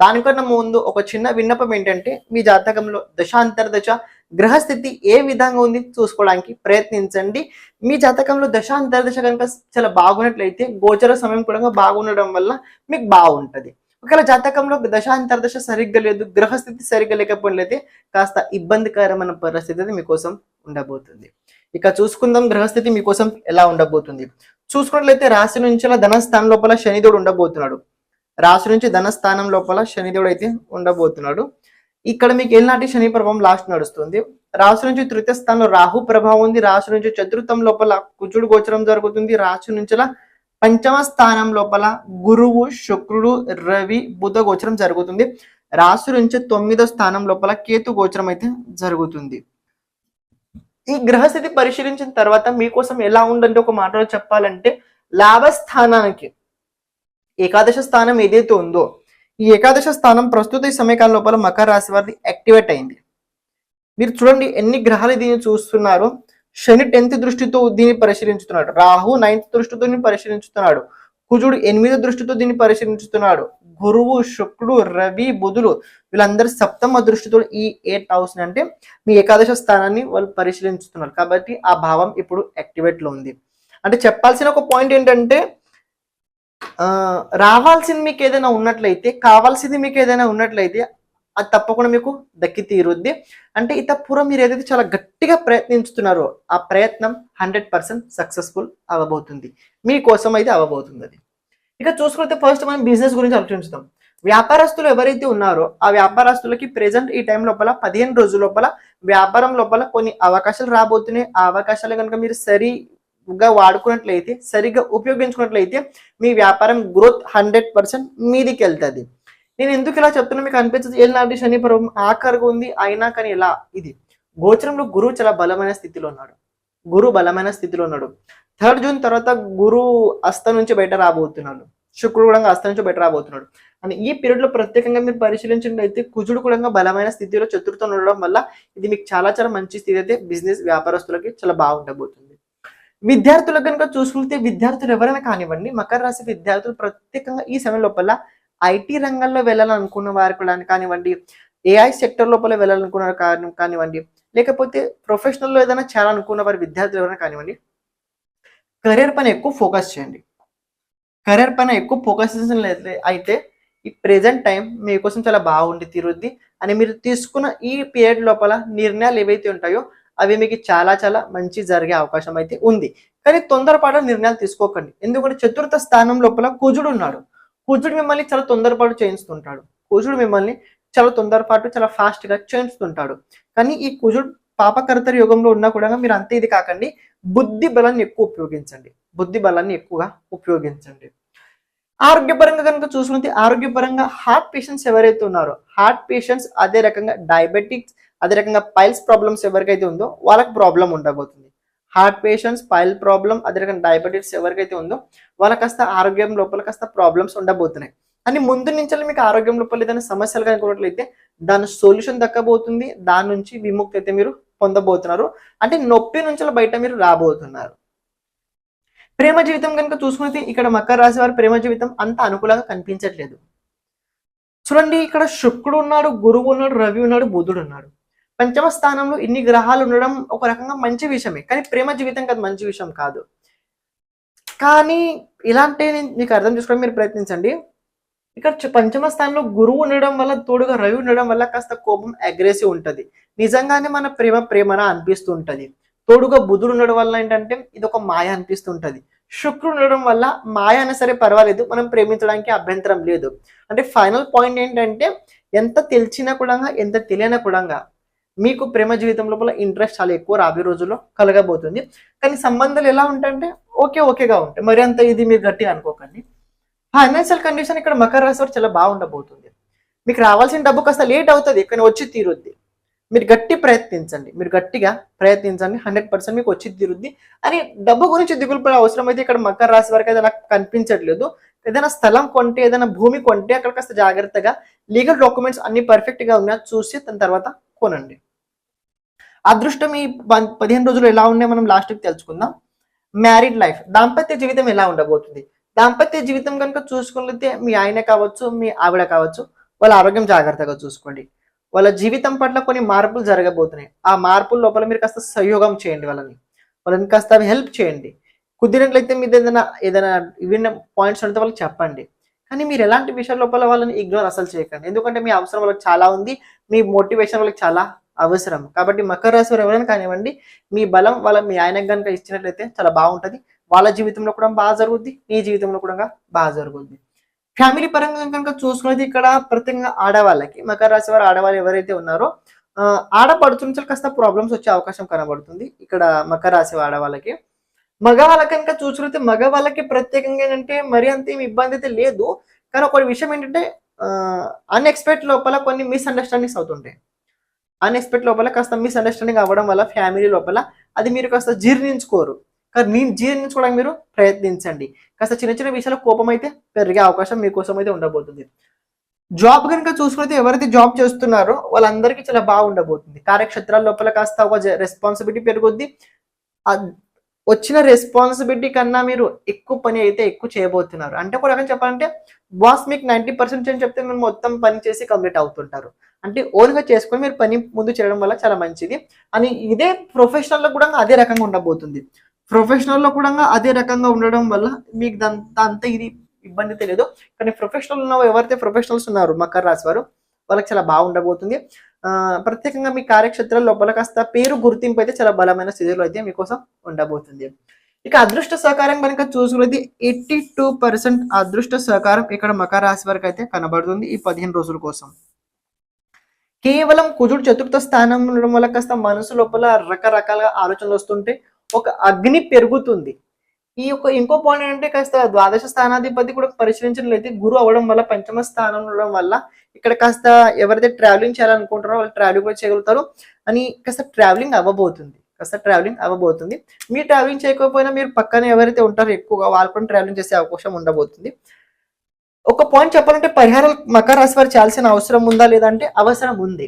దానికన్నా ముందు ఒక చిన్న విన్నపం ఏంటంటే మీ జాతకంలో దశాంతర దశ గ్రహస్థితి ఏ విధంగా ఉంది చూసుకోవడానికి ప్రయత్నించండి. మీ జాతకంలో దశాంతర దశ కనుక చాలా బాగున్నట్లయితే గోచర సమయం కూడా బాగుండడం వల్ల మీకు బాగుంటది. ఒకవేళ జాతకంలో దశాంతర దశ సరిగ్గా లేదు గ్రహస్థితి సరిగ్గా లేకపోయినట్లయితే కాస్త ఇబ్బందికరమైన పరిస్థితి అయితే మీకోసం ఉండబోతుంది. ఇక చూసుకుందాం గ్రహస్థితి మీకోసం ఎలా ఉండబోతుంది. చూసుకున్నట్లయితే రాశి నుంచి ధనస్థానం లోపల శనిదేవుడు ఉండబోతున్నాడు. రాశి నుంచి ధనస్థానం లోపల శనిదేవుడు అయితే ఉండబోతున్నాడు. ఇక్కడ మీకు ఏనాటి శని ప్రభావం లాస్ట్ నడుస్తుంది. రాశి నుంచి తృతీయ స్థానంలో రాహు ప్రభావం ఉంది. రాశి నుంచి చతుర్థం లోపల కుజుడు గోచరం జరుగుతుంది. రాశి నుంచి పంచమ స్థానం లోపల గురువు శుక్రుడు రవి బుధ గోచరం జరుగుతుంది. రాశి నుంచి తొమ్మిదో స్థానం లోపల కేతు గోచరం అయితే జరుగుతుంది. ఈ గ్రహస్థితి పరిశీలించిన తర్వాత మీకోసం ఎలా ఉందంటే ఒక మాటలో చెప్పాలంటే లాభస్థానానికి ఏకాదశ స్థానం ఏదైతే ఉందో ఈ ఏకాదశ స్థానం ప్రస్తుత ఈ సమయకాల లోపల మకర రాశి వారిది యాక్టివేట్ అయింది. మీరు చూడండి ఎన్ని గ్రహాలు దీన్ని చూస్తున్నారు. శని టెన్త్ దృష్టితో దీన్ని పరిశీలించుతున్నాడు. రాహు నైన్త్ దృష్టితో దీన్ని పరిశీలించుతున్నాడు. కుజుడు ఎనిమిది దృష్టితో దీన్ని పరిశీలించుతున్నాడు. గురువు శుక్రుడు రవి బుధుడు వీళ్ళందరూ సప్తమ దృష్టితో ఈ ఎయిట్ హౌస్ అంటే మీ ఏకాదశ స్థానాన్ని వాళ్ళు పరిశీలించుతున్నారు. కాబట్టి ఆ భావం ఇప్పుడు యాక్టివేట్లో ఉంది. అంటే చెప్పాల్సిన ఒక పాయింట్ ఏంటంటే రావాల్సింది మీకు ఏదైనా ఉన్నట్లయితే కావాల్సింది మీకు ఏదైనా ఉన్నట్లయితే అది తప్పకుండా మీకు దక్కి తీరుద్ది. అంటే ఇతప్పుర మీరు ఏదైతే చాలా గట్టిగా ప్రయత్నించుతున్నారో ఆ ప్రయత్నం హండ్రెడ్ పర్సెంట్ సక్సెస్ఫుల్ అవ్వబోతుంది మీకోసం అయితే అవ్వబోతుంది అది. ఇక చూసుకుంటే ఫస్ట్ మనం బిజినెస్ గురించి ఆలోచించుదాం. వ్యాపారస్తులు ఎవరైతే ఉన్నారో ఆ వ్యాపారస్తులకి ప్రెసెంట్ ఈ టైం లోపల పదిహేను రోజుల లోపల వ్యాపారం లోపల కొన్ని అవకాశాలు రాబోతున్నాయి. ఆ అవకాశాలు కనుక మీరు సరి గా వాడుకున్నట్లయితే సరిగ్గా ఉపయోగించుకున్నట్లయితే మీ వ్యాపారం గ్రోత్ హండ్రెడ్ పర్సెంట్ మీదికి వెళ్తుంది. నేను ఎందుకు ఇలా చెప్తున్నా మీకు అనిపించదు ఏళ్ళనాటి శని పర్వం ఆఖరుగా ఉంది. అయినా కానీ ఇలా ఇది గోచరంలో గురువు చాలా బలమైన స్థితిలో ఉన్నాడు. గురు బలమైన స్థితిలో ఉన్నాడు. థర్డ్ జూన్ తర్వాత గురువు అస్త నుంచి బయట రాబోతున్నాడు. శుక్రుడు కూడా అస్త నుంచి బయట రాబోతున్నాడు. అని ఈ పీరియడ్లో ప్రత్యేకంగా మీరు పరిశీలించినట్లయితే కుజుడు కూడా బలమైన స్థితిలో చతుర్థం ఉండడం వల్ల ఇది మీకు చాలా చాలా మంచి స్థితి అయితే బిజినెస్ వ్యాపారస్తులకి చాలా బాగుండబోతుంది. విద్యార్థులు కనుక చూసుకుంటే విద్యార్థులు ఎవరైనా కానివ్వండి మకర రాశి విద్యార్థులు ప్రత్యేకంగా ఈ సమయం లోపల ఐటీ రంగంలో వెళ్ళాలనుకున్న వారు కూడా కానివ్వండి ఏఐ సెక్టర్ లోపల వెళ్ళాలనుకున్నారు కాని- కానివ్వండి లేకపోతే ప్రొఫెషనల్లో ఏదైనా చేయాలనుకున్న వారి విద్యార్థులు ఎవరైనా కానివ్వండి కెరీర్ పైన ఎక్కువ ఫోకస్ చేయండి. కెరీర్ పైన ఎక్కువ ఫోకస్ చేసిన అయితే ఈ ప్రెజెంట్ టైం మీకోసం చాలా బాగుండి తీరుద్ది అని మీరు తీసుకున్న ఈ పీరియడ్ లోపల నిర్ణయాలు ఏవైతే ఉంటాయో అవి మీకు చాలా చాలా మంచి జరిగే అవకాశం అయితే ఉంది. కానీ తొందరపాటు నిర్ణయాలు తీసుకోకండి. ఎందుకంటే చతుర్థ స్థానం లోపల కుజుడు ఉన్నాడు. కుజుడు మిమ్మల్ని చాలా తొందరపాటు చేయిస్తుంటాడు. కుజుడు మిమ్మల్ని చాలా తొందరపాటు చాలా ఫాస్ట్గా చేయిస్తుంటాడు. కానీ ఈ కుజుడు పాపకర్తరి యుగంలో ఉన్నా కూడా మీరు అంతే ఇది కాకండి. బుద్ధి బలాన్ని ఎక్కువ ఉపయోగించండి. బుద్ధి బలాన్ని ఎక్కువగా ఉపయోగించండి. ఆరోగ్యపరంగా కనుక చూసుకుంటే ఆరోగ్యపరంగా హార్ట్ పేషెంట్స్ ఎవరైతే ఉన్నారో హార్ట్ పేషెంట్స్ అదే రకంగా డయాబెటిక్స్ అదే రకంగా పైల్స్ ప్రాబ్లమ్స్ ఎవరికైతే ఉందో వాళ్ళకి ప్రాబ్లం ఉండబోతుంది. హార్ట్ పేషెంట్స్ పైల్ ప్రాబ్లం అదే రకంగా డయాబెటీస్ ఎవరికైతే ఉందో వాళ్ళకి కాస్త ఆరోగ్యం లోపల కాస్త ప్రాబ్లమ్స్ ఉండబోతున్నాయి. అని ముందు నుంచి మీకు ఆరోగ్యం లోపల ఏదైనా సమస్యలు కనుకున్నట్లయితే దాని సొల్యూషన్ దక్కబోతుంది దాని నుంచి విముక్తి అయితే మీరు పొందబోతున్నారు. అంటే నొప్పి నుంచి బయట మీరు రాబోతున్నారు. ప్రేమ జీవితం కనుక చూసుకుంటే ఇక్కడ మకర రాశి వారి ప్రేమ జీవితం అంత అనుకూలంగా కనిపించట్లేదు. చూడండి ఇక్కడ శుక్రుడు ఉన్నాడు గురువు ఉన్నాడు రవి ఉన్నాడు బుధుడు ఉన్నాడు. పంచమ స్థానంలో ఇన్ని గ్రహాలు ఉండడం ఒక రకంగా మంచి విషయమే. కానీ ప్రేమ జీవితం కాదు మంచి విషయం కాదు. కానీ ఇలాంటి మీకు అర్థం చేసుకోవడం మీరు ప్రయత్నించండి. ఇక్కడ పంచమ స్థానంలో గురువు ఉండడం వల్ల తోడుగా రవి ఉండడం వల్ల కాస్త కోపం అగ్రెసివ్ ఉంటుంది. నిజంగానే మన ప్రేమ ప్రేమన అనిపిస్తూ ఉంటుంది. తోడుగా బుధుడు ఉండడం వల్ల ఏంటంటే ఇది ఒక మాయ అనిపిస్తుంటది శుక్రుడు ఉండడం వల్ల మాయ అయినా సరే పర్వాలేదు మనం ప్రేమించడానికి అభ్యంతరం లేదు. అంటే ఫైనల్ పాయింట్ ఏంటంటే ఎంత తెలిసినా కూడా ఎంత తెలియనా కూడా మీకు ప్రేమ జీవితం లోపల ఇంట్రెస్ట్ చాలా ఎక్కువ రాబోయే రోజుల్లో కలగబోతుంది. కానీ సంబంధాలు ఎలా ఉంటాయంటే ఓకే ఓకేగా ఉంటాయి. మరి అంత ఇది మీరు గట్టిగా అనుకోకండి. ఫైనాన్షియల్ కండిషన్ ఇక్కడ మకర రాశి వారు చాలా బాగుండబోతుంది మీకు రావాల్సిన డబ్బు కాస్త లేట్ అవుతుంది కానీ వచ్చి తీరుద్ది. మీరు గట్టి ప్రయత్నించండి. మీరు గట్టిగా ప్రయత్నించండి. హండ్రెడ్ పర్సెంట్ మీకు వచ్చి తీరుద్ది. అని డబ్బు గురించి దిగులు పడే అవసరం అయితే ఇక్కడ మకర రాశి వరకు అయితే నాకు కనిపించట్లేదు. ఏదైనా స్థలం కొంటే ఏదైనా భూమి కొంటే అక్కడ కాస్త జాగ్రత్తగా లీగల్ డాక్యుమెంట్స్ అన్ని పర్ఫెక్ట్గా ఉన్నా చూసి దాని తర్వాత కొనండి. అదృష్టం ఈ ప- పదిహేను రోజులు ఎలా ఉన్నాయి మనం లాస్ట్కి తెలుసుకుందాం. మ్యారీడ్ లైఫ్ దాంపత్య జీవితం ఎలా ఉండబోతుంది? దాంపత్య జీవితం కనుక చూసుకున్నట్లయితే మీ ఆయన కావచ్చు మీ ఆవిడ కావచ్చు వాళ్ళ ఆరోగ్యం జాగ్రత్తగా చూసుకోండి. వాళ్ళ జీవితం పట్ల కొన్ని మార్పులు జరగబోతున్నాయి. ఆ మార్పుల లోపల మీరు కాస్త సహయోగం చేయండి వాళ్ళని. వాళ్ళని కాస్త హెల్ప్ చేయండి. కుదిరినట్లయితే మీరు ఏదైనా ఏదైనా విన్న పాయింట్స్ ఉంటే వాళ్ళకి చెప్పండి. కానీ మీరు ఎలాంటి విషయాల లోపల వాళ్ళని ఇగ్నోర్ అసలు చేయకండి. ఎందుకంటే మీ అవసరం వాళ్ళకి చాలా ఉంది. మీ మోటివేషన్ వాళ్ళకి చాలా అవసరం. కాబట్టి మకర రాశి వారు ఎవరైనా కానివ్వండి మీ బలం వాళ్ళ మీ ఆయనకు కనుక ఇచ్చినట్లయితే చాలా బాగుంటది. వాళ్ళ జీవితంలో కూడా బాగా జరుగుద్ది నీ జీవితంలో కూడా బాగా జరుగుద్ది. ఫ్యామిలీ పరంగా కనుక చూసుకునేది ఇక్కడ ప్రత్యేకంగా ఆడవాళ్ళకి. మకర రాశి వారు ఆడవాళ్ళు ఎవరైతే ఉన్నారో ఆ, ఆడపడుతు నుంచి కాస్త ప్రాబ్లమ్స్ వచ్చే అవకాశం కనబడుతుంది ఇక్కడ మకర రాశి ఆడవాళ్ళకి. మగవాళ్ళకి కనుక చూసుకుంటే మగవాళ్ళకి ప్రత్యేకంగా ఏంటంటే మరి అంత ఏమి ఇబ్బంది అయితే లేదు. కానీ ఒక విషయం ఏంటంటే అన్ఎక్స్పెక్ట్ లోపల కొన్ని మిస్అండర్స్టాండింగ్స్ అవుతుంటాయి. అన్ఎక్స్పెక్ట్ లోపల కాస్త మిస్అండర్స్టాండింగ్ అవ్వడం వల్ల ఫ్యామిలీ లోపల అది మీరు కాస్త జీర్ణించుకోరు. కానీ నేను జీర్ణించుకోవడానికి మీరు ప్రయత్నించండి. కాస్త చిన్న చిన్న విషయాల కోపం అయితే పెరిగే అవకాశం మీకోసం అయితే ఉండబోతుంది. జాబ్ కనుక చూసుకుంటే ఎవరైతే జాబ్ చేస్తున్నారో వాళ్ళందరికీ చాలా బాగుండబోతుంది. కార్యక్షేత్రాల లోపల కాస్త ఒక రెస్పాన్సిబిలిటీ పెరుగుద్ది. వచ్చిన రెస్పాన్సిబిలిటీ కన్నా మీరు ఎక్కువ పని అయితే ఎక్కువ చేయబోతున్నారు. అంటే ఒక రకంగా చెప్పాలంటే బాస్ మీకు నైంటీ పర్సెంట్ అని చెప్తే మీరు మొత్తం పని చేసి కంప్లీట్ అవుతుంటారు. అంటే ఓన్గా చేసుకొని మీరు పని ముందు చేయడం వల్ల చాలా మంచిది. అని ఇదే ప్రొఫెషనల్లో కూడా అదే రకంగా ఉండబోతుంది. ప్రొఫెషనల్లో కూడా అదే రకంగా ఉండడం వల్ల మీకు దంత అంత ఇది ఇబ్బంది తెలియదు. కానీ ప్రొఫెషనల్ ఉన్న ఎవరైతే ప్రొఫెషనల్స్ ఉన్నారు మకర రాశి వారు వాళ్ళకి చాలా బాగుండబోతుంది. ప్రత్యేకంగా మీ కార్యక్షేత్రం లోపల కాస్త పేరు గుర్తింపు అయితే చాలా బలమైన స్థితిలో అయితే మీకోసం ఉండబోతుంది. ఇక అదృష్ట సహకారం కనుక చూసుకున్నది ఎయిటీ టూ పర్సెంట్ అదృష్ట సహకారం ఇక్కడ మకర రాశి వరకు అయితే కనబడుతుంది ఈ పదిహేను రోజుల కోసం. కేవలం కుజుడు చతుర్థ స్థానం ఉండడం వల్ల కాస్త మనసు లోపల రకరకాల ఆలోచనలు వస్తుంటే ఒక అగ్ని పెరుగుతుంది. ఈ యొక్క ఇంకో పాయింట్ ఏంటంటే కాస్త ద్వాదశ స్థానాధిపతి కూడా పరిశీలించినట్లయితే గురు అవ్వడం వల్ల పంచమ స్థానం ఉండడం వల్ల ఇక్కడ కాస్త ఎవరైతే ట్రావెలింగ్ చేయాలనుకుంటారో వాళ్ళు ట్రావెలింగ్ కూడా చేయగలుగుతారు. అని కాస్త ట్రావెలింగ్ అవ్వబోతుంది. కాస్త ట్రావెలింగ్ అవ్వబోతుంది. మీరు ట్రావెలింగ్ చేయకపోయినా మీరు పక్కన ఎవరైతే ఉంటారో ఎక్కువగా వాళ్ళు కూడా ట్రావెలింగ్ చేసే అవకాశం ఉండబోతుంది. ఒక పాయింట్ చెప్పాలంటే పరిహారాలు మకర రాశి వారు చేయాల్సిన అవసరం ఉందా లేదంటే అవసరం ఉంది.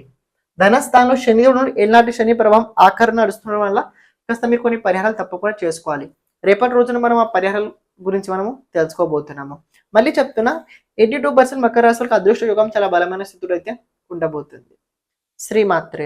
ధనస్థానంలో శని ఉన్నాడు. ఎలాంటి శని ప్రభావం ఆఖరణ నడుస్తుండడం వల్ల కాస్త మీరు కొన్ని పరిహారాలు తప్పకుండా చేసుకోవాలి. రేపటి రోజున మనం ఆ పరిహారాల గురించి మనము తెలుసుకోబోతున్నాము. మళ్ళీ చెప్తున్నా ఎయిటీ టూ పర్సెంట్ మకర రాశులకు అదృష్ట యుగం చాలా బలమైన స్థితిలో అయితే ఉండబోతుంది శ్రీమాత్రేణ